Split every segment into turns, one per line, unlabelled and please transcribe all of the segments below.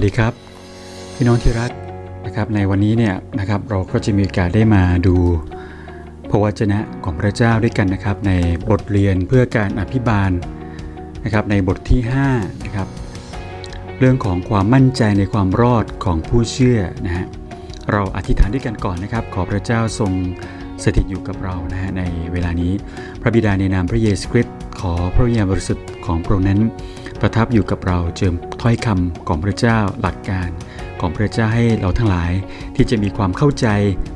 สวัสดีครับ พี่น้องที่รักนะครับในวันนี้เนี่ยนะครับเราก็จะมีโอกาสได้มาดูพระวจนะของพระเจ้าด้วยกันนะครับ ในบทเรียนเพื่อการอภิบาลนะครับในบทที่5นะครับเรื่องของความมั่นใจในความรอดของผู้เชื่อนะฮะเราอธิษฐานด้วยกันก่อนนะครับ ขอพระเจ้าทรง สถิตอยู่กับเรานะฮะในเวลานี้ พระบิดาในนามพระเยซูคริสต์ขอพระวิญญาณบริสุทธิ์ของพระองค์นั้น ประทับอยู่กับเราเจิมถ้อยคำของพระเจ้าหลักการ ของพระเจ้าให้เราทั้งหลาย ที่จะมีความเข้าใจ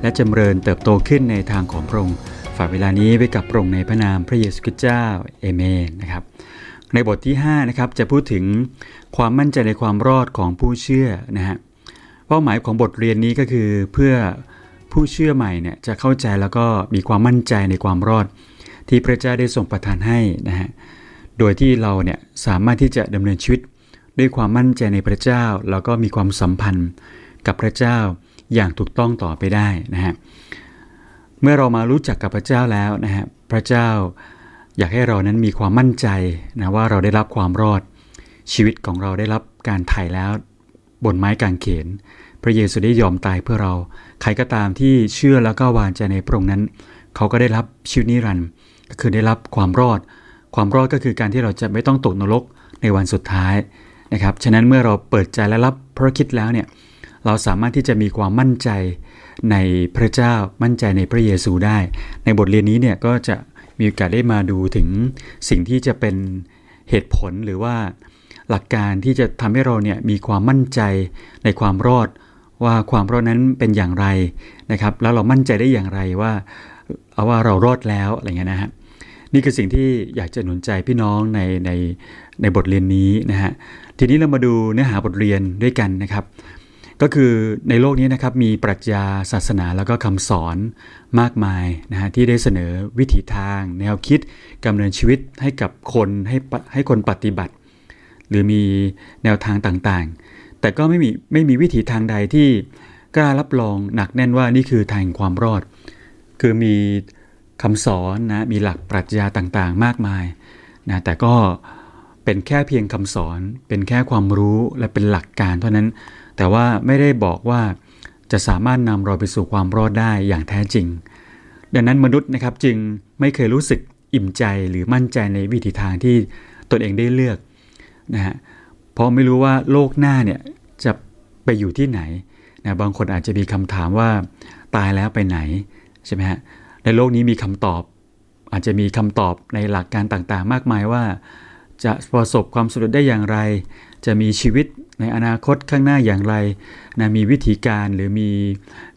และจำเริญเติบโตขึ้นในทางของพระองค์ฝากเวลานี้ไว้กับพระองค์ในพระนามพระเยซูคริสต์เจ้าเอเมนนะครับในบทที่5นะครับจะพูดถึงความมั่นใจในความรอดของผู้เชื่อนะฮะเป้าหมายของบทเรียนนี้ก็คือเพื่อ ผู้เชื่อใหม่เนี่ยจะเข้าใจแล้วก็มีความมั่นใจในความรอด ที่พระเจ้าได้ทรงประทานให้นะฮะโดยที่เราเนี่ยสามารถที่จะดำเนินชีวิตด้วยความมั่นใจในพระเจ้า แล้วก็มีความสัมพันธ์กับพระเจ้าอย่างถูกต้องต่อไปได้นะฮะเมื่อเรามารู้จักกับพระเจ้าแล้วนะฮะพระเจ้าอยากให้เรานั้นมีความมั่นใจนะว่าเราได้รับความรอดชีวิตของเราได้รับการไถ่แล้ว บนไม้กางเขน พระเยซูได้ยอมตายเพื่อเรา ใครก็ตามที่เชื่อแล้วก็วางใจในพระองค์นั้น เขาก็ได้รับชีวิตนิรันดร์ก็คือได้รับความรอด ความรอดก็คือการที่เราจะไม่ต้องตกนรกในวันสุดท้ายนะครับ ฉะนั้นเมื่อเราเปิดใจและรับพระคิดแล้วเนี่ยเราสามารถที่จะมีความมั่นใจในพระเจ้ามั่นใจในพระเยซูได้ ในบทเรียนนี้เนี่ยก็จะมีโอกาสได้มาดูถึงสิ่งที่จะเป็นเหตุผลหรือว่าหลักการที่จะทำให้เราเนี่ยมีความมั่นใจในความรอด ว่าความรอดนั้นเป็นอย่างไรนะครับ แล้วเรามั่นใจได้อย่างไรว่าเอาว่าเรารอดแล้วอะไรเงี้ยนะฮะนี่คือสิ่งที่อยากจะหนุนใจพี่น้องในในในบทเรียนนี้นะฮะทีนี้เรามาดูเนื้อหาบทเรียนด้วยกันนะครับ ก็คือในโลกนี้นะครับมีปรัชญาศาสนาแล้วก็คำสอนมากมายนะฮะที่ได้เสนอวิถีทาง แนวคิดกำเนินชีวิตให้กับคนให้ให้คนปฏิบัติ หรือมีแนวทางต่างๆ แต่ก็ไม่มีไม่มีวิถีทางใดที่กล้ารับรองหนักแน่นว่านี่คือทางความรอด คือมีคำสอนนะมีหลักปรัชญาต่างๆ มากมายนะแต่ก็เป็นแค่เพียงคำสอน เป็นแค่ความรู้และเป็นหลักการเท่านั้น แต่ว่าไม่ได้บอกว่าจะสามารถนำเราไปสู่ความรอดได้อย่างแท้จริง ดังนั้นมนุษย์นะครับจึงไม่เคยรู้สึกอิ่มใจหรือมั่นใจในวิถีทางที่ตนเองได้เลือกนะฮะเพราะไม่รู้ว่าโลกหน้าเนี่ย ไปอยู่ที่ไหนนะบางคนอาจจะมีคำถามว่าตายแล้วไปไหนใช่ไหมฮะในโลกนี้มีคำตอบ อาจจะมีคำตอบในหลักการต่างๆ มากมายว่า จะประสบความสำเร็จได้อย่างไร จะมีชีวิตในอนาคตข้างหน้าอย่างไรนะมีวิธีการหรือมี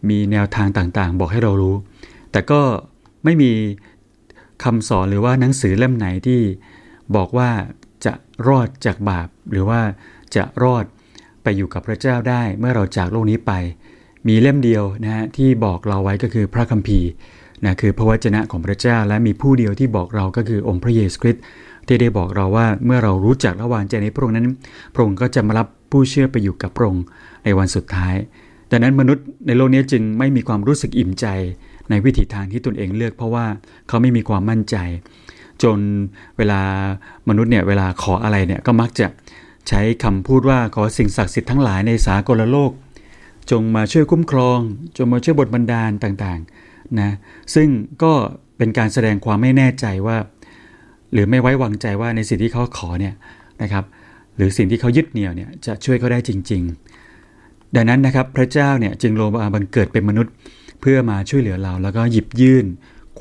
มีแนวทางต่างๆ บอกให้เรารู้ แต่ก็ไม่มีคำสอนหรือว่าหนังสือเล่มไหนที่บอกว่าจะรอดจากบาป หรือว่าจะรอด ไปอยู่กับพระเจ้าได้เมื่อเราจากโลกนี้ไป มีเล่มเดียวนะฮะที่บอกเราไว้ก็คือพระคัมภีร์นะคือพระวจนะของพระเจ้า และมีผู้เดียวที่บอกเราก็คือองค์พระเยซูคริสต์ที่ได้บอกเราว่าเมื่อเรารู้จักและวางใจในพระองค์นั้น พระองค์ก็จะมารับผู้เชื่อไปอยู่กับพระองค์ในวันสุดท้าย ดังนั้นมนุษย์ในโลกนี้จึงไม่มีความรู้สึกอิ่มใจในวิถีทางที่ตนเองเลือก เพราะว่าเขาไม่มีความมั่นใจ จนเวลามนุษย์เนี่ยเวลาขออะไรเนี่ยก็มักจะ ใช้คำพูดว่าขอสิ่งศักดิ์สิทธิ์ทั้งหลายในสากลโลก จงมาช่วยคุ้มครอง จงมาช่วยบทบันดาลต่างๆนะซึ่งก็เป็นการแสดงความไม่แน่ใจว่า หรือไม่ไว้วางใจว่าในสิ่งที่เขาขอเนี่ยนะครับหรือสิ่งที่เขายึดเหนี่ยวเนี่ยจะช่วยเขาได้จริง ๆ ดังนั้นนะครับพระเจ้าเนี่ยจึงลงมาบังเกิดเป็นมนุษย์ เพื่อมาช่วยเหลือเราแล้วก็หยิบยื่น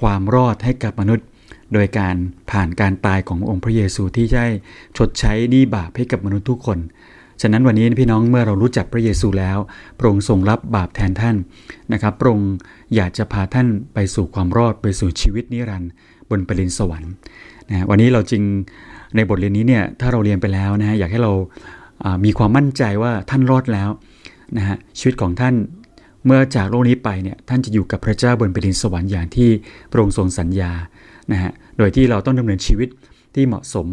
ความรอดให้กับมนุษย์ โดยการผ่านการตายขององค์พระเยซูที่ได้ชดใช้หนี้บาปให้กับมนุษย์ทุกคน ฉะนั้นวันนี้พี่น้องเมื่อเรารู้จักพระเยซูแล้วพระองค์ทรงรับบาปแทนท่านนะครับพระองค์อยากจะพาท่านไปสู่ความรอดไปสู่ชีวิตนิรันดร์บนแผ่นดินสวรรค์นะวันนี้เราจึงในบทเรียนนี้เนี่ยถ้าเราเรียนไปแล้วนะฮะอยากให้เราามีความมั่นใจว่าท่านรอดแล้วนะฮะชีวิตของท่านเมื่อจากโลกนี้ไปเนี่ยท่านจะอยู่กับพระเจ้าบนแผ่นดินสวรรค์อย่างที่พระองค์ทรงสัญญา นะฮะโดยที่เราต้องดำเนินชีวิตที่เหมาะสม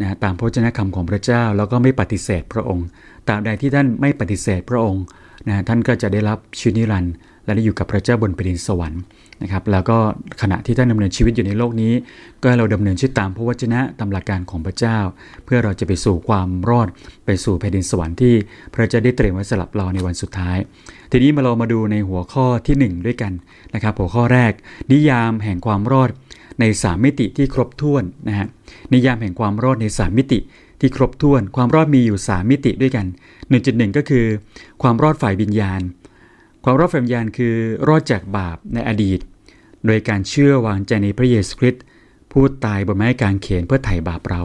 นะตามพระวจนะคำของพระเจ้าแล้วก็ไม่ปฏิเสธพระองค์ตราบใดที่ท่านไม่ปฏิเสธพระองค์นะท่านก็จะได้รับชีวิตนิรันดร์และได้อยู่กับพระเจ้าบนแผ่นดินสวรรค์นะครับแล้วก็ขณะที่ท่านดำเนินชีวิตอยู่ในโลกนี้ ก็เราดำเนินชีวิตตามพระวจนะตามหลักการของพระเจ้า เพื่อเราจะไปสู่ความรอดไปสู่แผ่นดินสวรรค์ที่พระเจ้าได้เตรียมไว้สำหรับเราในวันสุดท้าย ทีนี้มาเรามาดูในหัวข้อทีหนึ่1 ด้วยกันนะครับหัวข้อแรก นิยามแห่งความรอด ใน 3 มิติที่ครบถ้วนนะฮะนิยามแห่งความรอดใน 3 มิติที่ครบถ้วน ความรอดมีอยู่ 3 มิติด้วยกัน 1.1 ก็คือ ความรอดฝ่ายวิญญาณ ความรอดฝ่ายวิญญาณคือรอดจากบาปในอดีต โดยการเชื่อวางใจในพระเยซูคริสต์ผู้ตายบนไม้กางเขนเพื่อไถ่บาปเรา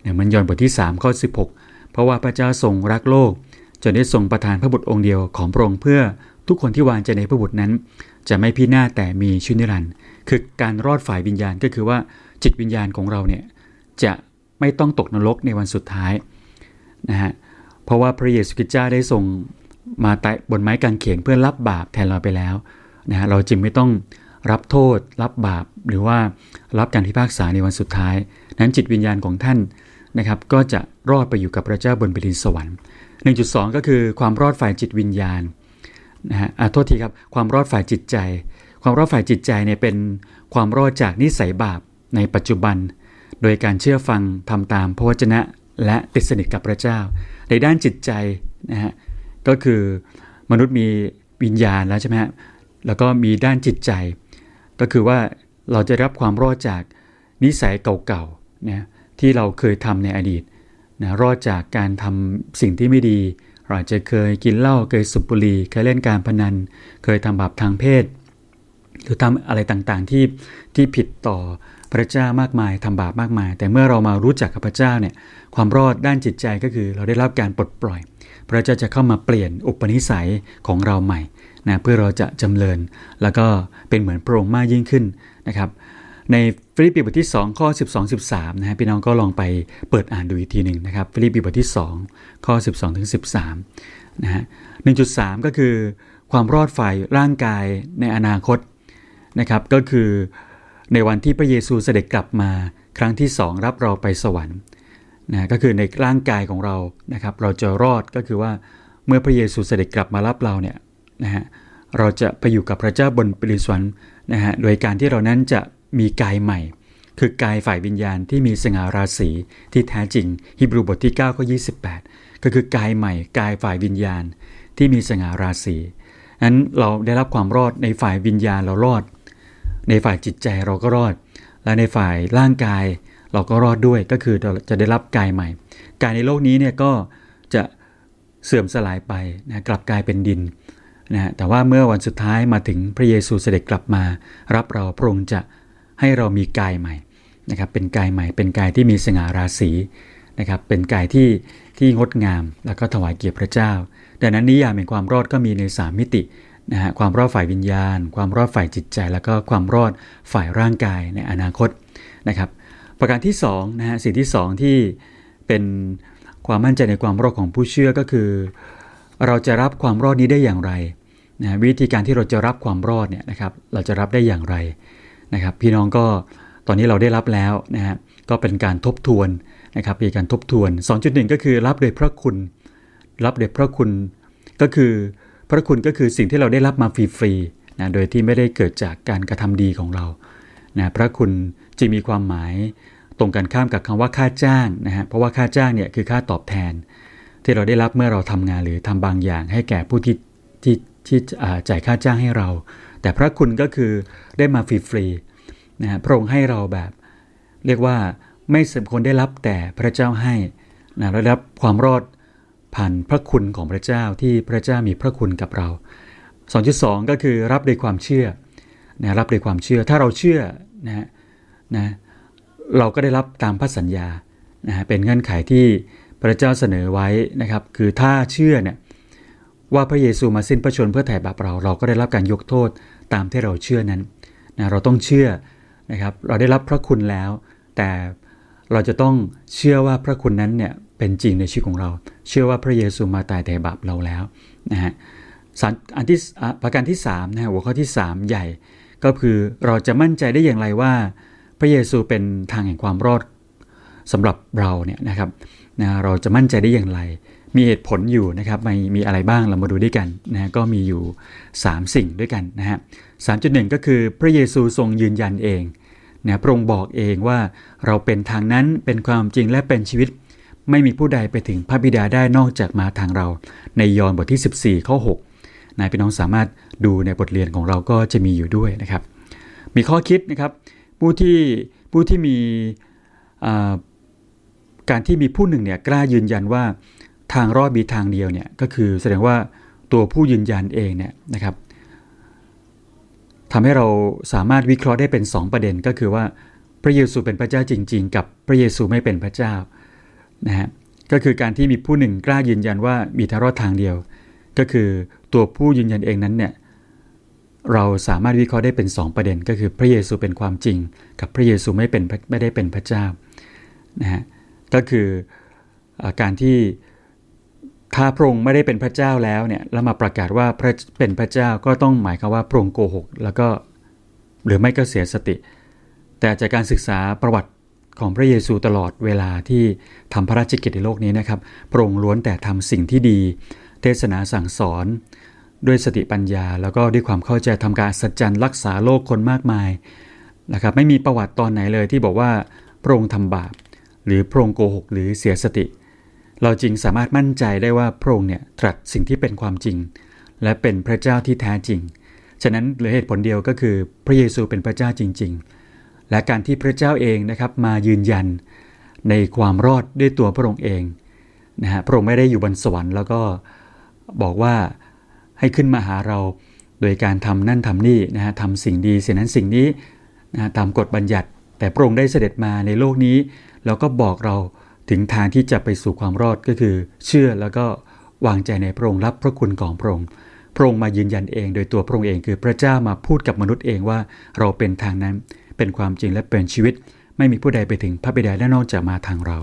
เนี่ยมันยอนบทที่3ข้อ16 เพราะว่าพระเจ้าทรงรักโลกจนได้ทรงประทานพระบุตรองค์เดียวของพระองค์เพื่อทุกคนที่วางใจในพระบุตรนั้น จะไม่พินาศแต่มีชีวิตนิรันดร์ คือการรอดฝ่ายวิญญาณก็คือว่าจิตวิญญาณของเราเนี่ยจะไม่ต้องตกนรกในวันสุดท้ายนะฮะเพราะว่าพระเยซูคริสต์เจ้าได้ทรงมาตายบนไม้กางเขนเพื่อรับบาปแทนเราไปแล้วนะฮะเราจึงไม่ต้องรับโทษ รับบาปหรือว่ารับการพิพากษาในวันสุดท้าย นั้นจิตวิญญาณของท่านนะครับก็จะรอดไปอยู่กับพระเจ้าบนแผ่นดินสวรรค์ 1.2 ก็คือความรอดฝ่ายจิตวิญญาณนะฮะโทษทีครับความรอดฝ่ายจิตใจ ความรอดฝ่ายจิตใจเนี่ยเป็นความรอดจากนิสัยบาปในปัจจุบัน โดยการเชื่อฟังทำตามพระวจนะ และติดสนิทกับพระเจ้า ในด้านจิตใจนะฮะก็คือมนุษย์มีวิญญาณแล้วใช่ไหมฮะแล้วก็มีด้านจิตใจ ก็คือว่าเราจะรับความรอดจากนิสัยเก่าๆนะที่เราเคยทำในอดีตนะรอดจากการทำสิ่งที่ไม่ดีเราอาจจะเคยกินเหล้าเคยสูบบุหรี่เคยเล่นการพนัน เคยทำบาปทางเพศ หรือทำอะไรต่างๆที่ที่ผิดต่อพระเจ้ามากมายทำบาปมากมาย แต่เมื่อเรามารู้จักกับพระเจ้าเนี่ยความรอดด้านจิตใจก็คือเราได้รับการปลดปล่อย พระเจ้าจะเข้ามาเปลี่ยนอุปนิสัยของเราใหม่นะเพื่อเราจะจำเริญ แล้วก็เป็นเหมือนพระองค์มากยิ่งขึ้นนะครับในฟิลิปปีบทที่ 2 ข้อ 12 13นะฮะพี่น้องก็ลองไปเปิดอ่านดูอีกทีหนึ่งนะครับฟิลิปปีบทที่ 2 ข้อ 12ถึง13นะฮะ1.3 ก็คือความรอดฝ่ายร่างกายในอนาคต นะครับก็คือในวันที่พระเยซูเสด็จกลับมาครั้งที่2รับเราไปสวรรค์นะก็คือในร่างกายของเรานะครับ เราจะรอดก็คือว่าเมื่อพระเยซูเสด็จกลับมารับเราเนี่ยนะฮะเราจะไปอยู่กับพระเจ้าบนปริสวรรค์นะฮะโดยการที่เรานั้นจะมีกายใหม่ คือกายฝ่ายวิญญาณที่มีสง่าราศีที่แท้จริงฮิบรูบทที่9ข้อ28ก็คือกายใหม่ กายฝ่ายวิญญาณที่มีสง่าราศีนั้นเราได้รับความรอดในฝ่ายวิญญาณเรารอด ในฝ่ายจิตใจเราก็รอด และในฝ่ายร่างกายเราก็รอดด้วยก็คือจะได้รับกายใหม่ กายในโลกนี้เนี่ยก็จะเสื่อมสลายไปนะกลับกลายเป็นดินนะแต่ว่าเมื่อวันสุดท้ายมาถึงพระเยซูเสด็จกลับมา รับเราพระองค์จะให้เรามีกายใหม่นะครับเป็นกายใหม่ เป็นกายที่มีสง่าราศีนะครับเป็นกายที่ที่งดงามแล้วก็ถวายเกียรติพระเจ้าดังนั้นนิยามแห่งความรอดก็มีใน 3 มิติ นะฮะความรอดฝ่ายวิญญาณ ความรอดฝ่ายจิตใจ แล้วก็ความรอดฝ่ายร่างกายในอนาคตนะครับ ประการที่2นะฮะสิ่งที่ 2 ที่เป็นความมั่นใจในความรอดของผู้เชื่อก็คือ เราจะรับความรอดนี้ได้อย่างไรนะวิธีการที่เราจะรับความรอดเนี่ยนะครับเราจะรับได้อย่างไรนะครับ พี่น้องก็ตอนนี้เราได้รับแล้วนะฮะก็เป็นการทบทวนนะครับมีการทบทวน 2.1 ก็คือรับโดยพระคุณ รับโดยพระคุณก็คือ พระคุณก็คือสิ่งที่เราได้รับมาฟรีๆนะโดยที่ไม่ได้เกิดจากการกระทำดีของเรานะพระคุณจึงมีความหมายตรงกันข้ามกับคำว่าค่าจ้างนะฮะเพราะว่าค่าจ้างเนี่ยคือค่าตอบแทน ที่เราได้รับเมื่อเราทำงานหรือทำบางอย่างให้แก่ผู้ที่ที่ที่จ่ายค่าจ้างให้เรา แต่พระคุณก็คือได้มาฟรีๆนะฮะพระองค์ให้เราแบบ เรียกว่าไม่สมควรได้รับแต่พระเจ้าให้นะได้รับความรอด ผ่านพระคุณของพระเจ้าที่พระเจ้ามีพระคุณกับเรา 2.2 ก็คือรับโดยความเชื่อนะรับโดยความเชื่อถ้าเราเชื่อนะนะเราก็ได้รับตามพระสัญญานะฮะเป็นเงื่อนไขที่พระเจ้าเสนอไว้นะครับ คือถ้าเชื่อเนี่ยว่าพระเยซูมาสิ้นพระชนเพื่อไถ่บาปเราเราก็ได้รับการยกโทษตามที่เราเชื่อนั้นนะเราต้องเชื่อนะครับ เราได้รับพระคุณแล้ว แต่เราจะต้องเชื่อว่าพระคุณนั้นเนี่ย เป็นจริงในชีวิตของเรา เชื่อว่าพระเยซูมาตายไถ่บาปเราแล้วนะฮะอันที่ประการที่3นะฮะหัวข้อที่ 3 ใหญ่ ก็คือเราจะมั่นใจได้อย่างไรว่า พระเยซูเป็นทางแห่งความรอดสำหรับเราเนี่ยนะครับนะเราจะมั่นใจได้อย่างไร มีเหตุผลอยู่นะครับมีมีอะไรบ้างเรามาดูด้วยกันนะก็มีอยู่ 3 สิ่งด้วยกันนะฮะ3.1ก็คือพระเยซูทรงยืนยันเองนะพระองค์บอกเองว่าเราเป็นทางนั้นเป็นความจริงและเป็นชีวิต ไม่มีผู้ใดไปถึงพระบิดาได้นอกจากมาทางเรา ในยอห์นบทที่ 14 ข้อ 6 นายพี่น้องสามารถดูในบทเรียนของเราก็จะมีอยู่ด้วยนะครับ มีข้อคิดนะครับผู้ที่ผู้ที่มีการที่มีผู้หนึ่งเนี่ยกล้ายืนยันว่าทางรอดมีทางเดียวเนี่ยก็คือแสดงว่าตัวผู้ยืนยันเองเนี่ยนะครับทำให้เราสามารถวิเคราะห์ได้เป็น 2 ประเด็นก็คือว่าพระเยซูเป็นพระเจ้าจริง ๆ กับพระเยซูไม่เป็นพระเจ้า นะฮะก็คือการที่มีผู้หนึ่งกล้ายืนยันว่ามีทางรอดทางเดียว ก็คือตัวผู้ยืนยันเองนั้นเนี่ยเราสามารถวิเคราะห์ได้เป็น 2 ประเด็น ก็คือพระเยซูเป็นความจริง กับพระเยซูไม่เป็นไม่ได้เป็นพระเจ้านะฮะก็คืออการที่ถ้าพระองค์ไม่ได้เป็นพระเจ้าแล้วเนี่ยแล้วมาประกาศว่าพระเป็นพระเจ้าก็ต้องหมายความว่าพระองค์โกหก แล้วก็หรือไม่ก็เสียสติ แต่จากการศึกษาประวัติ ของพระเยซูตลอดเวลาที่ทำพระราชกิจในโลกนี้นะครับพระองค์ล้วนแต่ทำสิ่งที่ดี เทศนาสั่งสอน ด้วยสติปัญญา แล้วก็ด้วยความเข้าใจทำการสัจจันรักษาโลกคนมากมายนะครับไม่มีประวัติตอนไหนเลยที่บอกว่าพระองค์ทำบาป หรือพระองค์โกหกหรือเสียสติ เราจริงสามารถมั่นใจได้ว่าพระองค์เนี่ยตรัสสิ่งที่เป็นความจริง และเป็นพระเจ้าที่แท้จริง ฉะนั้นเหลือเหตุผลเดียวก็คือพระเยซูเป็นพระเจ้าจริง ๆ และการที่พระเจ้าเองนะครับมายืนยันในความรอดด้วยตัวพระองค์เองนะฮะพระองค์ไม่ได้อยู่บนสวรรค์แล้วก็บอกว่าให้ขึ้นมาหาเราโดยการทำนั่นทำนี่นะฮะทำสิ่งดีสิ่งนั้นสิ่งนี้นะตามกฎบัญญัติ แต่พระองค์ได้เสด็จมาในโลกนี้ แล้วก็บอกเราถึงทางที่จะไปสู่ความรอดก็คือ เชื่อแล้วก็วางใจในพระองค์รับพระคุณของพระองค์พระองค์มายืนยันเอง โดยตัวพระองค์เองคือพระเจ้ามาพูดกับมนุษย์เองว่าเราเป็นทางนั้น เป็นความจริงและเป็นชีวิต ไม่มีผู้ใดไปถึงพระบิดาได้นอกจากมาทางเรา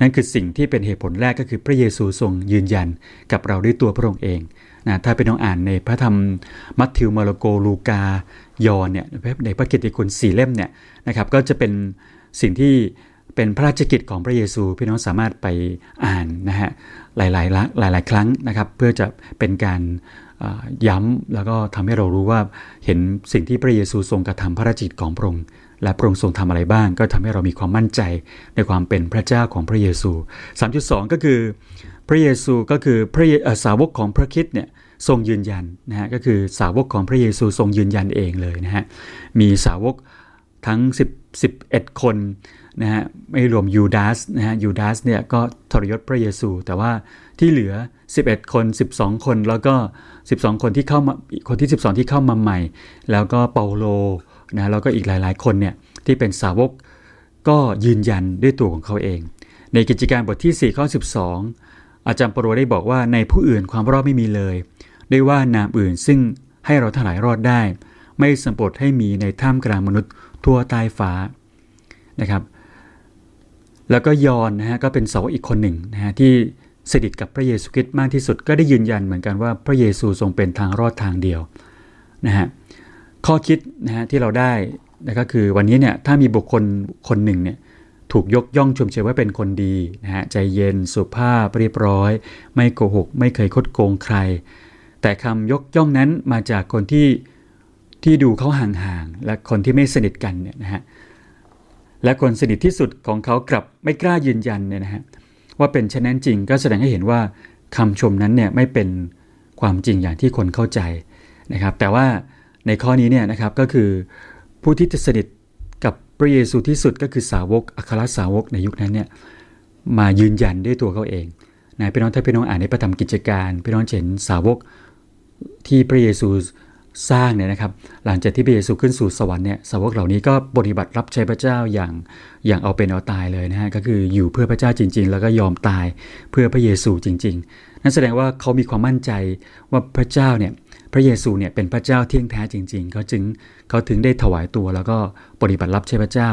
นั่นคือสิ่งที่เป็นเหตุผลแรกก็คือพระเยซูทรงยืนยันกับเราด้วยตัวพระองค์เองนะถ้าเป็นน้องอ่านในพระธรรมมัทธิวมาระโกลูกายอนเนี่ยในพระกิตติคุณสี่เล่มเนี่ยนะครับก็จะเป็นสิ่งที่เป็นพระราชกิจของพระเยซูพี่น้องสามารถไปอ่านนะฮะหลายๆละหลาย ๆ ครั้งนะครับ เพื่อจะเป็นการาย้ำแล้วก็ทำให้เรารู้ว่าเห็นสิ่งที่พระเยซูทรงกระทำพระราชกิจของพระองค์ และพระองค์ทรงทำอะไรบ้าง ก็ทำให้เรามีความมั่นใจในความเป็นพระเจ้าของพระเยซู 3.2 ก็คือ พระเยซูก็คือพระสาวกของพระคิดเนี่ยทรงยืนยันนะฮะก็คือสาวกของพระเยซูทรงยืนยันเองเลยนะฮะมีสาวกทั้ง 10 11 คนนะฮะไม่รวมยูดาสนะฮะยูดาสเนี่ยก็ทรยศพระเยซู แต่ว่าที่เหลือ 11 คน 12 คนแล้วก็ 12 คนที่เข้ามาคนที่ 12 ที่เข้ามาใหม่ แล้วก็เปาโลนะแล้วก็อีกหลายๆ คนเนี่ยที่เป็นสาวกก็ยืนยันด้วยตัวของเขาเอง ในกิจการบทที่4ข้อ12 อาจารย์ปรโรได้บอกว่าในผู้อื่นความรอดไม่มีเลยด้วยว่านามอื่นซึ่งให้เราทลายรอดได้ ไม่สมบทให้มีในท่ามกลางมนุษย์ ทั่วใต้ฟ้านะครับ แล้วก็ยอนนะฮะก็เป็นสาวกอีกคนหนึ่งนะฮะที่ สนิทกับพระเยซูคริสต์มากที่สุดก็ได้ยืนยันเหมือนกันว่าพระเยซูทรงเป็นทางรอดทางเดียวนะฮะข้อคิดนะฮะที่เราได้นะก็คือวันนี้เนี่ยถ้ามีบุคคลคนหนึ่งเนี่ยถูกยกย่องชมเชยว่าเป็นคนดีนะฮะใจเย็นสุภาพเรียบร้อย ไม่โกหก ไม่เคยคดโกงใคร แต่คำยกย่องนั้นมาจากคนที่ที่ดูเขาห่างๆและคนที่ไม่สนิทกันเนี่ยนะฮะและคนสนิทที่สุดของเขากลับไม่กล้ายืนยันเนี่ยนะฮะ ว่าเป็นเช่นนั้นจริงก็แสดงให้เห็นว่าคำชมนั้นเนี่ยไม่เป็นความจริงอย่างที่คนเข้าใจนะครับ แต่ว่าในข้อนี้เนี่ยนะครับก็คือผู้ที่จะสนิทกับพระเยซูที่สุดก็คือสาวกอัครสาวกในยุคนั้นเนี่ยมายืนยันด้วยตัวเขาเองนะพี่น้องถ้าพี่น้องอ่านในพระธรรมกิจการพี่น้องเห็นสาวกที่พระเยซู สร้างเนี่ยนะครับ หลังจากที่พระเยซูขึ้นสู่สวรรค์เนี่ยสาวกเหล่านี้ก็ปฏิบัติรับใช้พระเจ้าอย่างอย่างเอาเป็นเอาตายเลยนะฮะก็คืออยู่เพื่อพระเจ้าจริง ๆ แล้วก็ยอมตายเพื่อพระเยซูจริง ๆ นั่นแสดงว่าเขามีความมั่นใจว่าพระเจ้าเนี่ยพระเยซูเนี่ยเป็นพระเจ้าเที่ยงแท้จริง ๆ เขาจึงเขาถึงได้ถวายตัว แล้วก็ปฏิบัติรับใช้พระเจ้า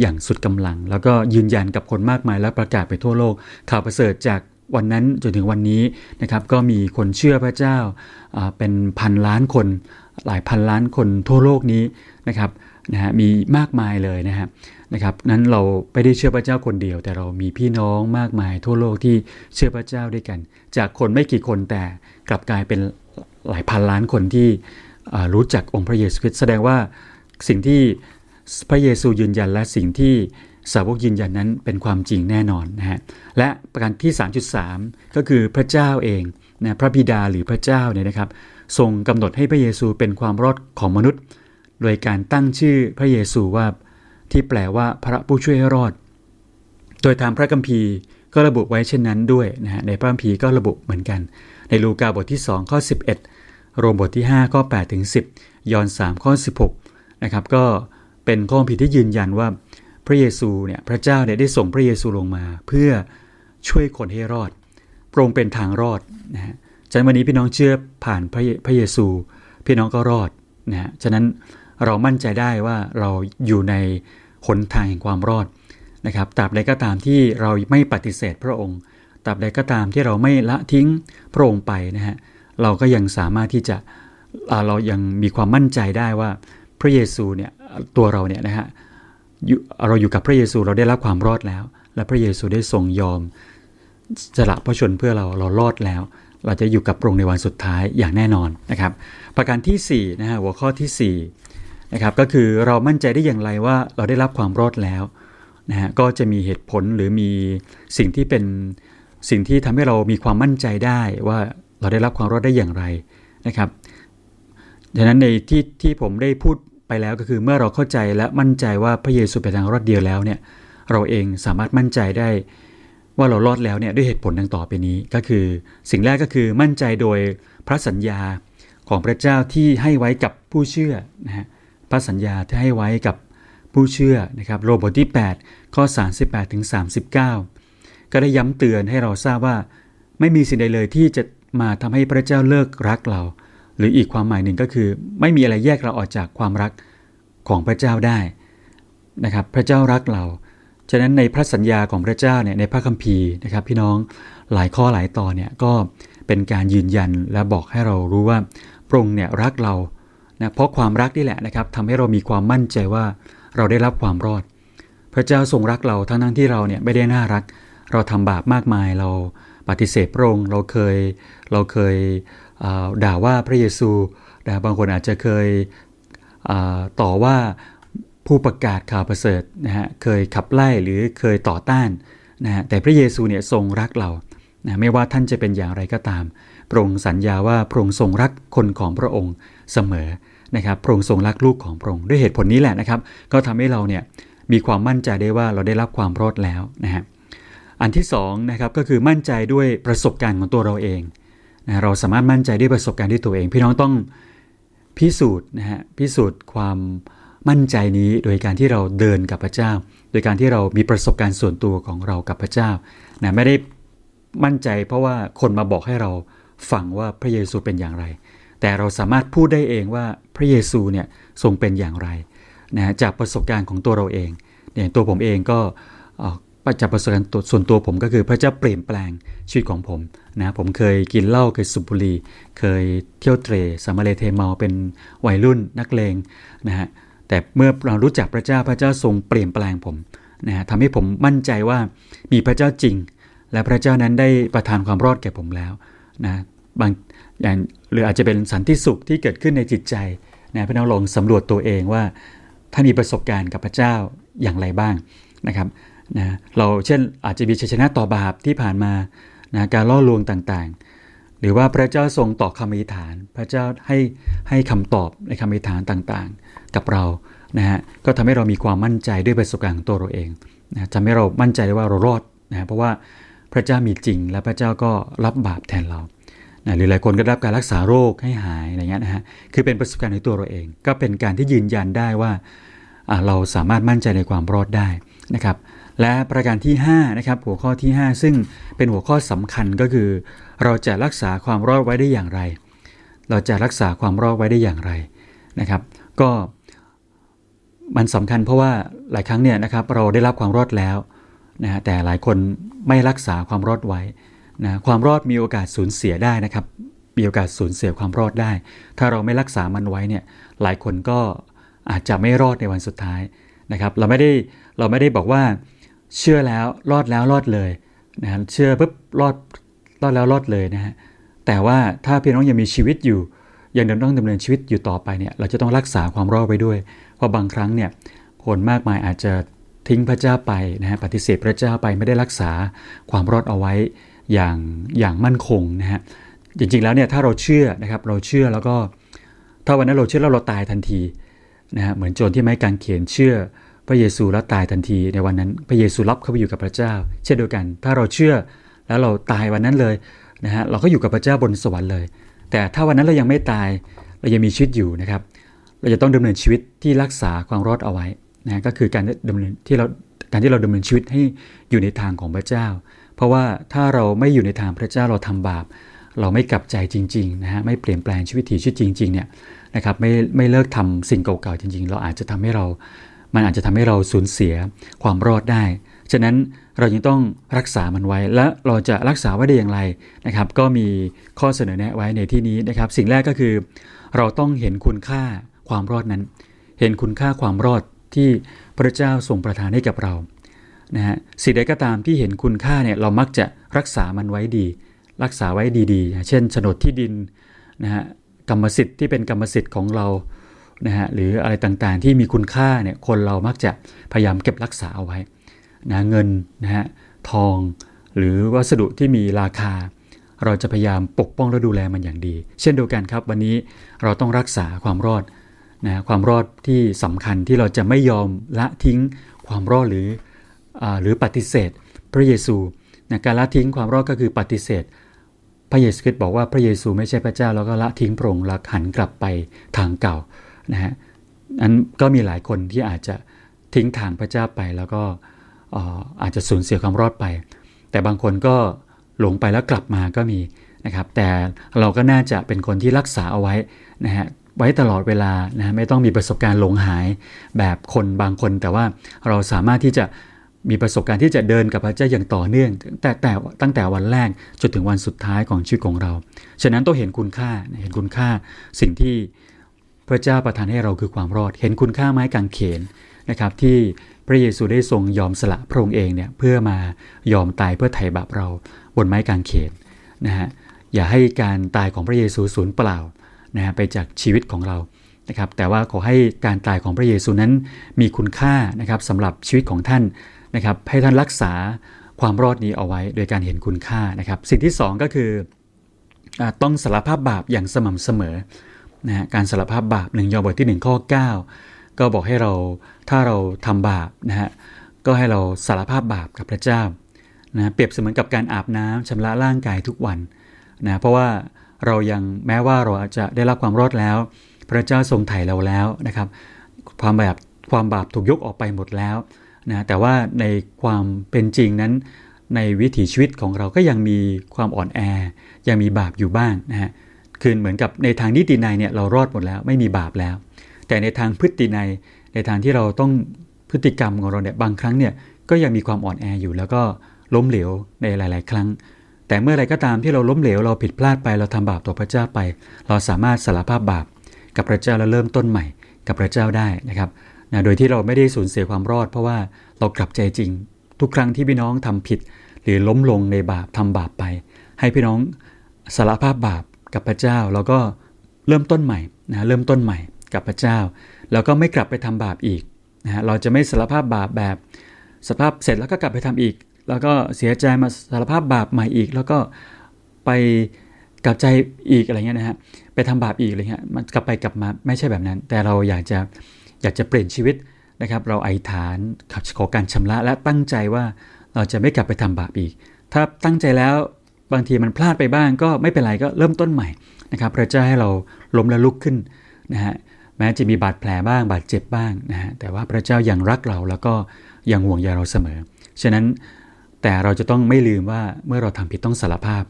อย่างสุดกำลัง แล้วก็ยืนยันกับคนมากมายและประกาศไปทั่วโลกข่าวประเสริฐจาก วันนั้นจนถึงวันนี้นะครับก็มีคนเชื่อพระเจ้าเป็นพันล้านคน หลายพันล้านคนทั่วโลกนี้นะครับนะฮะมีมากมายเลยนะฮะนะครับนั้นเราไม่ได้เชื่อพระเจ้าคนเดียว แต่เรามีพี่น้องมากมายทั่วโลกที่เชื่อพระเจ้าด้วยกัน จากคนไม่กี่คนแต่กลับกลายเป็นหลายพันล้านคนที่รู้จักองค์พระเยซูคริสต์แสดงว่าสิ่งที่พระเยซูยืนยันและสิ่งที่ สาวกยืนยันนั้นเป็นความจริงแน่นอนนะฮะและประการที่ 3.3 ก็คือพระเจ้าเองนะพระบิดาหรือพระเจ้าเนี่ยนะครับ ทรงกำหนดให้พระเยซูเป็นความรอดของมนุษย์ โดยการตั้งชื่อพระเยซูว่าที่แปลว่าพระผู้ช่วยให้รอด โดยทางพระคัมภีร์ก็ระบุไว้เช่นนั้นด้วยนะฮะในพระคัมภีร์ก็ระบุเหมือนกัน ในลูกาบทที่ 2 ข้อ 11 โรมบทที่ 5 ข้อ8ถึง10 ยอห์น3ข้อ 16นะครับก็เป็นข้อคัมภีร์ที่ยืนยันว่า พระเยซูเนี่ยพระเจ้าเนี่ยได้ส่งพระเยซูลงมา เพื่อช่วยคนให้รอดพระองค์เป็นทางรอดนะฮะฉะนั้นวันนี้พี่น้องเชื่อผ่านพระพระเยซู พี่น้องก็รอดนะฮะฉะนั้นเรามั่นใจได้ว่าเราอยู่ในหนทางแห่งความรอดนะครับตราบใดก็ตามที่เราไม่ปฏิเสธพระองค์ตราบใดก็ตามที่เราไม่ละทิ้งพระองค์ไปนะฮะเราก็ยังสามารถที่จะเรายังมีความมั่นใจได้ว่าพระเยซูเนี่ยตัวเราเนี่ยนะฮะ เราอยู่กับพระเยซูเราได้รับความรอดแล้ว และพระเยซูได้ทรงยอมสละพระชนเพื่อเราเรารอดแล้ว เราจะอยู่กับพระองค์ในวันสุดท้ายอย่างแน่นอนนะครับ ประการที่4นะฮะหัวข้อที่4นะครับก็คือเรามั่นใจได้อย่างไรว่าเราได้รับความรอดแล้วนะฮะก็จะมีเหตุผลหรือมีสิ่งที่เป็นสิ่งที่ทำให้เรามีความมั่นใจได้ว่าเราได้รับความรอดได้อย่างไรนะครับดังนั้นในที่ที่ผมได้พูด แล้วก็คือเมื่อเราเข้าใจและมั่นใจว่าพระเยซูเป็นทางรอดเดียวแล้วเนี่ยเราเองสามารถมั่นใจได้ ว่าเรารอดแล้วเนี่ยด้วยเหตุผลดังต่อไปนี้ ก็คือสิ่งแรกก็คือมั่นใจโดยพระสัญญาของพระเจ้าที่ให้ไว้กับผู้เชื่อนะฮะพระสัญญาที่ให้ไว้กับผู้เชื่อนะครับโรบทที่ 8 ข้อ 38ถึง39 ก็ได้ย้ำเตือนให้เราทราบว่า ไม่มีสิ่งใดเลยที่จะมาทำให้พระเจ้าเลิกรักเรา หรืออีกความหมายหนึ่งก็คือ ไม่มีอะไรแยกเราออกจากความรักของพระเจ้าได้นะครับพระเจ้ารักเรา ฉะนั้นในพระสัญญาของพระเจ้าเนี่ยในพระคัมภีร์นะครับ พี่น้องหลายข้อหลายตอนเนี่ยก็เป็นการยืนยันและบอกให้เรารู้ว่าพระองค์เนี่ยรักเรานะเพราะความรักนี่แหละนะครับทำให้เรามีความมั่นใจว่าเราได้รับความรอด พระเจ้าทรงรักเราทั้งทั้งที่เราเนี่ยไม่ได้น่ารัก เราทำบาปมากมายเราปฏิเสธพระองค์เราเคยเราเคย ด่าว่าพระเยซูนะบางคนอาจจะเคยต่อว่าผู้ประกาศข่าวประเสริฐนะฮะเคยขับไล่หรือเคยต่อต้านนะฮะแต่พระเยซูเนี่ยทรงรักเรานะไม่ว่าท่านจะเป็นอย่างไรก็ตามพระองค์สัญญาว่าพระองค์ทรงรักคนของพระองค์เสมอนะครับพระองค์ทรงรักลูกของพระองค์ด้วยเหตุผลนี้แหละนะครับ ก็ทำให้เราเนี่ยมีความมั่นใจได้ว่าเราได้รับความรอดแล้วนะฮะอันที่สองนะครับก็คือมั่นใจด้วยประสบการณ์ของตัวเราเอง นะเราสามารถมั่นใจด้วยประสบการณ์ด้วยตัวเอง พี่น้องต้องพิสูจน์นะฮะพิสูจน์ความมั่นใจนี้โดยการที่เราเดินกับพระเจ้า โดยการที่เรามีประสบการณ์ส่วนตัวของเรากับพระเจ้านะไม่ได้มั่นใจเพราะว่าคนมาบอกให้เราฟังว่าพระเยซูเป็นอย่างไร แต่เราสามารถพูดได้เองว่าพระเยซูเนี่ยทรงเป็นอย่างไรนะจากประสบการณ์ของตัวเราเองเนี่ยตัวผมเองก็ เอ่อจากประสบการณ์ตัวส่วนตัวผมก็คือพระเจ้าเปลี่ยนแปลงชีวิตของผมนะผมเคยกินเหล้าเคยสูบบุหรี่เคยเที่ยวเตรสามาเลเทเมาเป็นวัยรุ่นนักเลงนะฮะแต่เมื่อเรารู้จักพระเจ้าพระเจ้าทรงเปลี่ยนแปลงผมนะฮะทำให้ผมมั่นใจว่ามีพระเจ้าจริง และพระเจ้านั้นได้ประทานความรอดแก่ผมแล้วนะบางอย่างหรืออาจจะเป็นสันติสุขที่เกิดขึ้นในจิตใจนะพี่น้องลองสำรวจตัวเองว่าท่านมีประสบการณ์กับพระเจ้าอย่างไรบ้างนะครับ นะเราเช่นอาจจะมีชัยชนะต่อบาปที่ผ่านมานะการล่อลวงต่างๆ หรือว่าพระเจ้าทรงตอบคำอธิษฐาน พระเจ้าให้ให้คำตอบในคำอธิษฐานต่างๆ กับเรานะฮะก็ทำให้เรามีความมั่นใจด้วยประสบการณ์ของตัวเราเองนะทำให้เรามั่นใจได้ว่าเรารอดนะเพราะว่าพระเจ้ามีจริง และพระเจ้าก็รับบาปแทนเรานะหรือหลายคนก็รับการรักษาโรคให้หายอะไรเงี้ยนะฮะคือเป็นประสบการณ์ในตัวเราเอง ก็เป็นการที่ยืนยันได้ว่าเราสามารถมั่นใจในความรอดได้นะครับ และประการที่5นะครับหัวข้อที่ 5 ซึ่งเป็นหัวข้อสำคัญก็คือ เราจะรักษาความรอดไว้ได้อย่างไร เราจะรักษาความรอดไว้ได้อย่างไรนะครับ ก็มันสำคัญเพราะว่าหลายครั้งเนี่ยนะครับเราได้รับความรอดแล้วนะฮะแต่หลายคนไม่รักษาความรอดไว้นะความรอดมีโอกาสสูญเสียได้นะครับมีโอกาสสูญเสียความรอดได้ ถ้าเราไม่รักษามันไว้เนี่ยหลายคนก็อาจจะไม่รอดในวันสุดท้ายนะครับ เราไม่ได้เราไม่ได้บอกว่า เชื่อแล้วรอดแล้วรอดเลยนะฮะเชื่อปุ๊บรอดรอดแล้วรอดเลยนะฮะแต่ว่าถ้าพี่น้องยังมีชีวิตอยู่ ยังต้องดำเนินชีวิตอยู่ต่อไปเนี่ยเราจะต้องรักษาความรอดไว้ด้วย เพราะบางครั้งเนี่ยคนมากมายอาจจะทิ้งพระเจ้าไปนะฮะปฏิเสธพระเจ้าไปไม่ได้รักษาความรอดเอาไว้อย่างอย่างมั่นคงนะฮะจริงๆแล้วเนี่ยถ้าเราเชื่อนะครับเราเชื่อแล้วก็ถ้าวันนั้นเราเชื่อแล้วเราตายทันทีนะฮะเหมือนโจรที่ไม้กางเขนเชื่อ พระเยซูแล้วตายทันทีในวันนั้น พระเยซูรับเข้าไปอยู่กับพระเจ้า เช่นเดียวกัน ถ้าเราเชื่อแล้วเราตายวันนั้นเลยนะฮะเราก็อยู่กับพระเจ้าบนสวรรค์เลย แต่ถ้าวันนั้นเรายังไม่ตายเรายังมีชีวิตอยู่นะครับ เราจะต้องดำเนินชีวิตที่รักษาความรอดเอาไว้นะก็คือการดำเนินที่เราการที่เราดำเนินชีวิตให้อยู่ในทางของพระเจ้า เพราะว่าถ้าเราไม่อยู่ในทางพระเจ้าเราทำบาป เราไม่กลับใจจริงๆนะฮะไม่เปลี่ยนแปลงชีวิตถีชีวิตจริงๆเนี่ยนะครับไม่ไม่เลิกทำสิ่งเก่าๆจริง ๆ เราอาจจะทำให้เรา มันอาจจะทำให้เราสูญเสียความรอดได้ ฉะนั้นเรายังต้องรักษามันไว้ และเราจะรักษาไว้ได้อย่างไรนะครับ ก็มีข้อเสนอแนะไว้ในที่นี้นะครับ สิ่งแรกก็คือ เราต้องเห็นคุณค่าความรอดนั้น เห็นคุณค่าความรอดที่พระเจ้าทรงประทานให้กับเรานะฮะสิ่งใดก็ตามที่เห็นคุณค่าเนี่ยเรามักจะรักษามันไว้ดี รักษาไว้ดีๆ เช่นโฉนดที่ดินนะฮะกรรมสิทธิ์ที่เป็นกรรมสิทธิ์ของเรา นะฮะหรืออะไรต่างๆ ที่มีคุณค่าเนี่ยคนเรามักจะพยายามเก็บรักษาเอาไว้นะเงินนะฮะทอง หรือวัสดุที่มีราคา เราจะพยายามปกป้องและดูแลมันอย่างดี เช่นเดียวกันครับ วันนี้เราต้องรักษาความรอดนะความรอดที่สำคัญที่เราจะไม่ยอมละทิ้งความรอดหรืออหรือปฏิเสธ พระเยซูนะการละทิ้งความรอดก็คือปฏิเสธ พระเยซูคริสต์บอกว่าพระเยซูไม่ใช่พระเจ้าแล้วก็ละทิ้งพระองค์ละหันกลับไปทางเก่า นะฮะนั้นก็มีหลายคนที่อาจจะทิ้งทางพระเจ้าไปแล้วก็อาจจะสูญเสียความรอดไป แต่บางคนก็หลงไปแล้วกลับมาก็มีนะครับแต่เราก็น่าจะเป็นคนที่รักษาเอาไว้นะฮะไว้ตลอดเวลานะไม่ต้องมีประสบการณ์หลงหายแบบคนบางคน แต่ว่าเราสามารถที่จะมีประสบการณ์ที่จะเดินกับพระเจ้าอย่างต่อเนื่องแต่แต่ตั้งแต่วันแรกจนถึงวันสุดท้ายของชีวิตของเรา ฉะนั้นต้องเห็นคุณค่าเห็นคุณค่าสิ่งที่ พระเจ้าประทานให้เราคือความรอด เห็นคุณค่าไม้กางเขนนะครับ ที่พระเยซูได้ทรงยอมสละพระองค์เองเนี่ยเพื่อมายอมตายเพื่อไถ่บาปเราบนไม้กางเขนนะฮะอย่าให้การตายของพระเยซูสูญเปล่านะฮะไปจากชีวิตของเรานะครับ แต่ว่าขอให้การตายของพระเยซูนั้นมีคุณค่านะครับสำหรับชีวิตของท่านนะครับ ให้ท่านรักษาความรอดนี้เอาไว้โดยการเห็นคุณค่านะครับ สิ่งที่ 2 ก็คืออต้องสารภาพบาปอย่างสม่ำเสมอ นะะการสารภาพบาปหนึ่งยอห์นบทที่ 1 ข้อ 9 ก็บอกให้เราถ้าเราทำบาปนะฮะก็ให้เราสารภาพบาปกับพระเจ้านะเปรียบเสมือนกับการอาบน้ำชำระร่างกายทุกวันนะเพราะว่าเรายังแม้ว่าเราอาจจะได้รับความรอดแล้ว พระเจ้าทรงไถ่เราแล้วนะครับ ความแบบความบาปถูกยกออกไปหมดแล้วนะแต่ว่าในความเป็นจริงนั้น ในวิถีชีวิตของเราก็ยังมีความอ่อนแอ ยังมีบาปอยู่บ้างนะฮะ คือเหมือนกับในทางนิตินัยเนี่ยเรารอดหมดแล้วไม่มีบาปแล้ว แต่ในทางพฤตินัยในทางที่เราต้องพฤติกรรมของเราเนี่ยบางครั้งเนี่ยก็ยังมีความอ่อนแออยู่ แล้วก็ล้มเหลวในหลาย ๆ ครั้ง แต่เมื่อไรก็ตามที่เราล้มเหลวเราผิดพลาดไปเราทำบาปต่อพระเจ้าไป เราสามารถสารภาพบาปกับพระเจ้าแล้วเริ่มต้นใหม่ กับพระเจ้าได้นะครับนะโดยที่เราไม่ได้สูญเสียความรอด เพราะว่าเรากลับใจจริง ทุกครั้งที่พี่น้องทำผิด หรือล้มลงในบาปทำบาปไป ให้พี่น้องสารภาพบาป กับพระเจ้า แล้วก็เริ่มต้นใหม่นะเริ่มต้นใหม่กับพระเจ้า แล้วก็ไม่กลับไปทำบาปอีกนะเราจะไม่สารภาพบาปแบบสภาพเสร็จแล้วก็กลับไปทำอีก แล้วก็เสียใจมาสารภาพบาปใหม่อีก แล้วก็ไปกลับใจอีกอะไรเงี้ยนะฮะไปทำบาปอีกอะไรเงี้ยมันกลับไปกลับมาไม่ใช่แบบนั้น แต่เราอยากจะอยากจะเปลี่ยนชีวิตนะครับ เราไอฐานขอการชำระและตั้งใจว่าเราจะไม่กลับไปทำบาปอีก ถ้าตั้งใจแล้ว บางทีมันพลาดไปบ้างก็ไม่เป็นไรก็เริ่มต้นใหม่นะครับพระเจ้าให้เราล้มและลุกขึ้นนะฮะแม้จะมีบาดแผลบ้างบาดเจ็บบ้างนะฮะแต่ว่าพระเจ้ายังรักเราแล้วก็ยังห่วงใยเราเสมอ ฉะนั้นแต่เราจะต้องไม่ลืมว่าเมื่อเราทำผิดต้องสารภาพ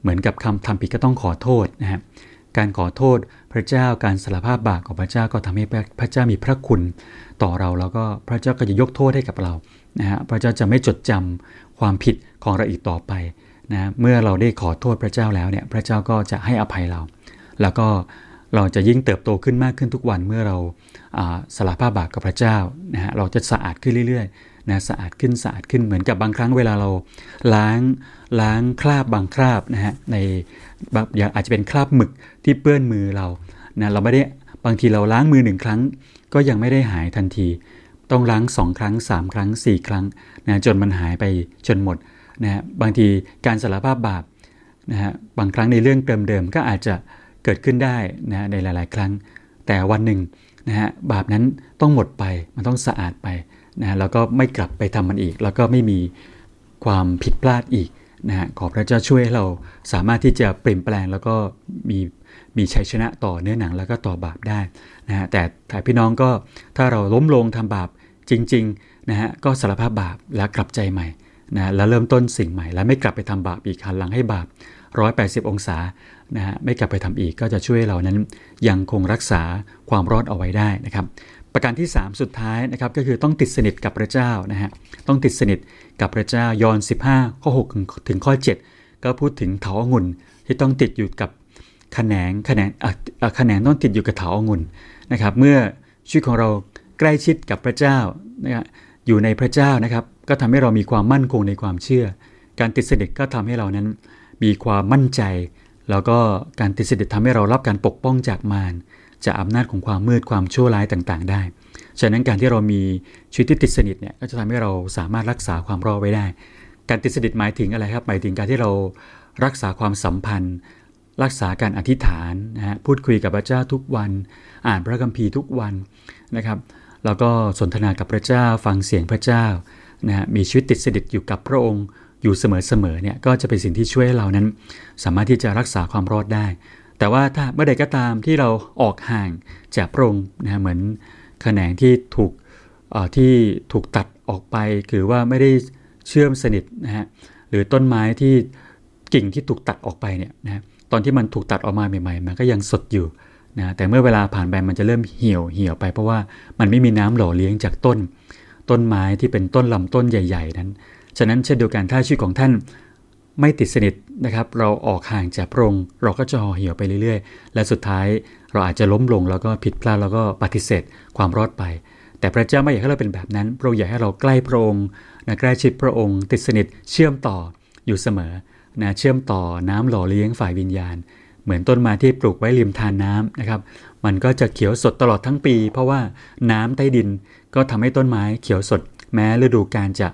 เหมือนกับคำทำผิดก็ต้องขอโทษนะฮะการขอโทษพระเจ้าการสารภาพบาปของพระเจ้าก็ทำให้พระเจ้ามีพระคุณต่อเราแล้วก็พระเจ้าก็จะยกโทษให้กับเรานะฮะพระเจ้าจะไม่จดจำความผิดของเราอีกต่อไป นะเมื่อเราได้ขอโทษพระเจ้าแล้วเนี่ยพระเจ้าก็จะให้อภัยเรา แล้วก็เราจะยิ่งเติบโตขึ้นมากขึ้นทุกวันเมื่อเราอ่าสละภาพบาปกับพระเจ้านะฮะเราจะสะอาดขึ้นเรื่อยๆนะสะอาดขึ้นสะอาดขึ้นเหมือนกับบางครั้งเวลาเราล้างล้างคราบบางคราบนะฮะในบางอย่างอาจจะเป็นคราบหมึกที่เปื้อนมือเรานะเราไม่ได้บางทีเราล้างมือหนึ่งครั้ง ก็ยังไม่ได้หายทันที ต้องล้างสองครั้งสามครั้งสี่ครั้งนะจนมันหายไปจนหมด นะฮะบางทีการสารภาพบาปนะฮะบางครั้งในเรื่องเดิมๆก็อาจจะเกิดขึ้นได้นะในหลาย ๆ ครั้ง แต่วันหนึ่งนะฮะบาปนั้นต้องหมดไปมันต้องสะอาดไปนะฮะแล้วก็ไม่กลับไปทำมันอีก แล้วก็ไม่มีความผิดพลาดอีกนะฮะขอพระเจ้าช่วยให้เราสามารถที่จะเปลี่ยนแปลงแล้วก็มีมีชัยชนะต่อเนื้อหนังแล้วก็ต่อบาปได้นะฮะแต่ถ่ายพี่น้องก็ถ้าเราล้มลงทำบาปจริงๆนะฮะก็สารภาพบาปแล้วกลับใจใหม่ นะแล้วเริ่มต้นสิ่งใหม่ แล้วไม่กลับไปทำบาปอีกหันหลังให้บาป 180 องศานะฮะไม่กลับไปทำอีกก็จะช่วยเรานั้นยังคงรักษาความรอดเอาไว้ได้นะครับ ประการที่ 3 สุดท้ายนะครับก็คือต้องติดสนิทกับพระเจ้านะฮะต้องติดสนิทกับพระเจ้ายอห์น15 ข้อ6ถึงข้อ 7 ก็พูดถึงเถาองุ่นที่ต้องติดอยู่กับแขนงแขนงแขนงต้องติดอยู่กับเถาองุ่นนะครับ เมื่อชีวิตของเราใกล้ชิดกับพระเจ้านะฮะอยู่ในพระเจ้านะครับ ก็ทำให้เรามีความมั่นคงในความเชื่อ การติดสนิทก็ทำให้เรานั้น มีความมั่นใจ แล้วก็การติดสนิททำให้เรารับการปกป้องจากมารจากอำนาจของความมืดความชั่วร้ายต่างๆ ได้ ฉะนั้นการที่เรามีชีวิตที่ติดสนิทเนี่ยก็จะทำให้เราสามารถรักษาความรอดไว้ได้ การติดสนิทหมายถึงอะไรครับ หมายถึงการที่เรารักษาความสัมพันธ์ รักษาการอธิษฐานนะฮะพูดคุยกับพระเจ้าทุกวัน อ่านพระคัมภีร์ทุกวันนะครับ แล้วก็สนทนากับพระเจ้าฟังเสียงพระเจ้า นะฮะมีชีวิตติดสนิทอยู่กับพระองค์อยู่เสมอๆเนี่ยก็จะเป็นสิ่งที่ช่วยให้เรานั้น สามารถที่จะรักษาความรอดได้ แต่ว่าถ้าเมื่อใดก็ตามที่เราออกห่างจากพระองค์นะฮะเหมือนแขนงที่ถูกที่ถูกตัดออกไปคือว่าไม่ได้เชื่อมสนิทนะฮะหรือต้นไม้ที่กิ่งที่ถูกตัดออกไปเนี่ยนะฮะตอนที่มันถูกตัดออกมาใหม่ๆ มันก็ยังสดอยู่นะแต่เมื่อเวลาผ่านไปมันจะเริ่มเหี่ยวเหี่ยวไปเพราะว่ามันไม่มีน้ำหล่อเลี้ยงจากต้น ต้นไม้ที่เป็นต้นลำต้นใหญ่ ๆ นั้น ฉะนั้นเช่นเดียวกันถ้าชีวิตของท่านไม่ติดสนิทนะครับ เราออกห่างจากพระองค์เราก็จะห่อเหี่ยวไปเรื่อยๆ และสุดท้ายเราอาจจะล้มลงแล้วก็ผิดพลาดแล้วก็ปฏิเสธความรอดไป แต่พระเจ้าไม่อยากให้เราเป็นแบบนั้นพระองค์อยากให้เราใกล้พระองค์นะใกล้ชิดพระองค์ ติดสนิทเชื่อมต่ออยู่เสมอนะเชื่อมต่อน้ำหล่อเลี้ยงฝ่ายวิญญาณ เหมือนต้นไม้ที่ปลูกไว้ริมทานน้ำนะครับ มันก็จะเขียวสดตลอดทั้งปี เพราะว่าน้ำใต้ดิน ก็ทำให้ต้นไม้เขียวสด แม้ฤดูกาลจะ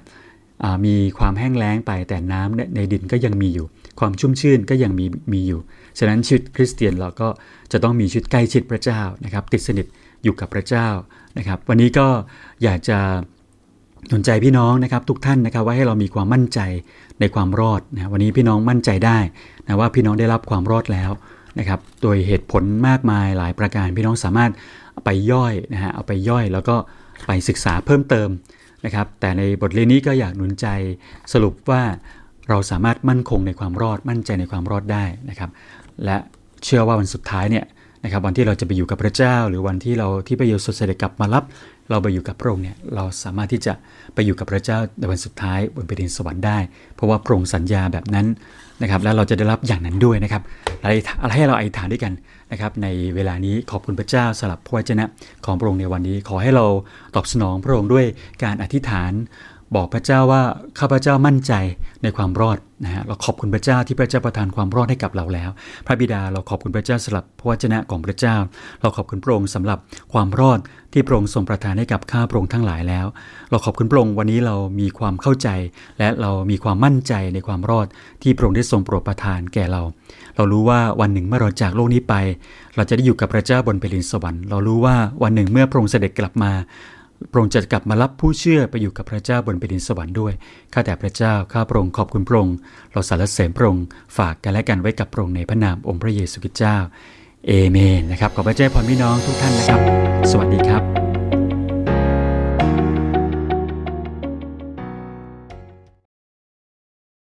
มีความแห้งแล้งไปแต่น้ำเนี่ยในดินก็ยังมีอยู่ ความชุ่มชื่นก็ยังมีมีอยู่ ฉะนั้นชีวิตคริสเตียนเราก็จะต้องมีชีวิตใกล้ชิดพระเจ้านะครับ ติดสนิทอยู่กับพระเจ้านะครับ วันนี้ก็อยากจะหนุนใจพี่น้องนะครับทุกท่านนะครับว่าให้เรามีความมั่นใจในความรอดนะวันนี้พี่น้องมั่นใจได้นะว่าพี่น้องได้รับความรอดแล้วนะครับโดยเหตุผลมากมายหลายประการพี่น้องสามารถไปย่อยนะฮะเอาไปย่อยแล้วก็ ไปศึกษาเพิ่มเติมนะครับแต่ในบทเรียนนี้ก็อยากหนุนใจสรุปว่าเราสามารถมั่นคงในความรอดมั่นใจในความรอดได้นะครับ และเชื่อว่าวันสุดท้ายเนี่ยนะครับวันที่เราจะไปอยู่กับพระเจ้า หรือวันที่เราที่พระเยซูเสด็จกลับมารับ เราไปอยู่กับพระองค์เนี่ยเราสามารถที่จะไปอยู่กับพระเจ้าในวันสุดท้ายบนแผ่นดินสวรรค์ได้ เพราะว่าพระองค์สัญญาแบบนั้น นะครับแล้วเราจะได้รับอย่างนั้นด้วยนะครับอะไรอะไรให้เราอธิษฐานด้วยกันนะครับในเวลานี้ขอบคุณพระเจ้าสำหรับพระวจนะของพระองค์ในวันนี้ ขอให้เราตอบสนองพระองค์ด้วยการอธิษฐาน บอกพระเจ้าว่าข้าพระเจ้ามั่นใจในความรอดนะฮะเราขอบคุณพระเจ้าที่พระเจ้าประทานความรอดให้กับเราแล้ว พระบิดาเราขอบคุณพระเจ้าสำหรับพระวจนะของพระเจ้า เราขอบคุณพระองค์สำหรับความรอดที่พระองค์ทรงประทานให้กับข้าพระองค์ทั้งหลายแล้ว เราขอบคุณพระองค์วันนี้เรามีความเข้าใจ และเรามีความมั่นใจในความรอดที่พระองค์ได้ทรงโปรดประทานแก่เรา เรารู้ว่าวันหนึ่งเมื่อเราจากโลกนี้ไป เราจะได้อยู่กับพระเจ้าบนแผ่นดินสวรรค์ เรารู้ว่าวันหนึ่งเมื่อพระองค์เสด็จกลับมา พระองค์จะกลับมารับผู้เชื่อไปอยู่กับพระเจ้าบนแผ่นดินสวรรค์ด้วย ข้าแต่พระเจ้า ข้าพระองค์ขอบคุณพระองค์ เราสารเสริญพระองค์ฝากกันและกันไว้กับพระองค์ในพระนามองค์พระเยซูคริสต์เจ้า เอเมนนะครับ ขอพระเจ้าพรพี่น้องทุกท่านนะครับ สวัสดีครับ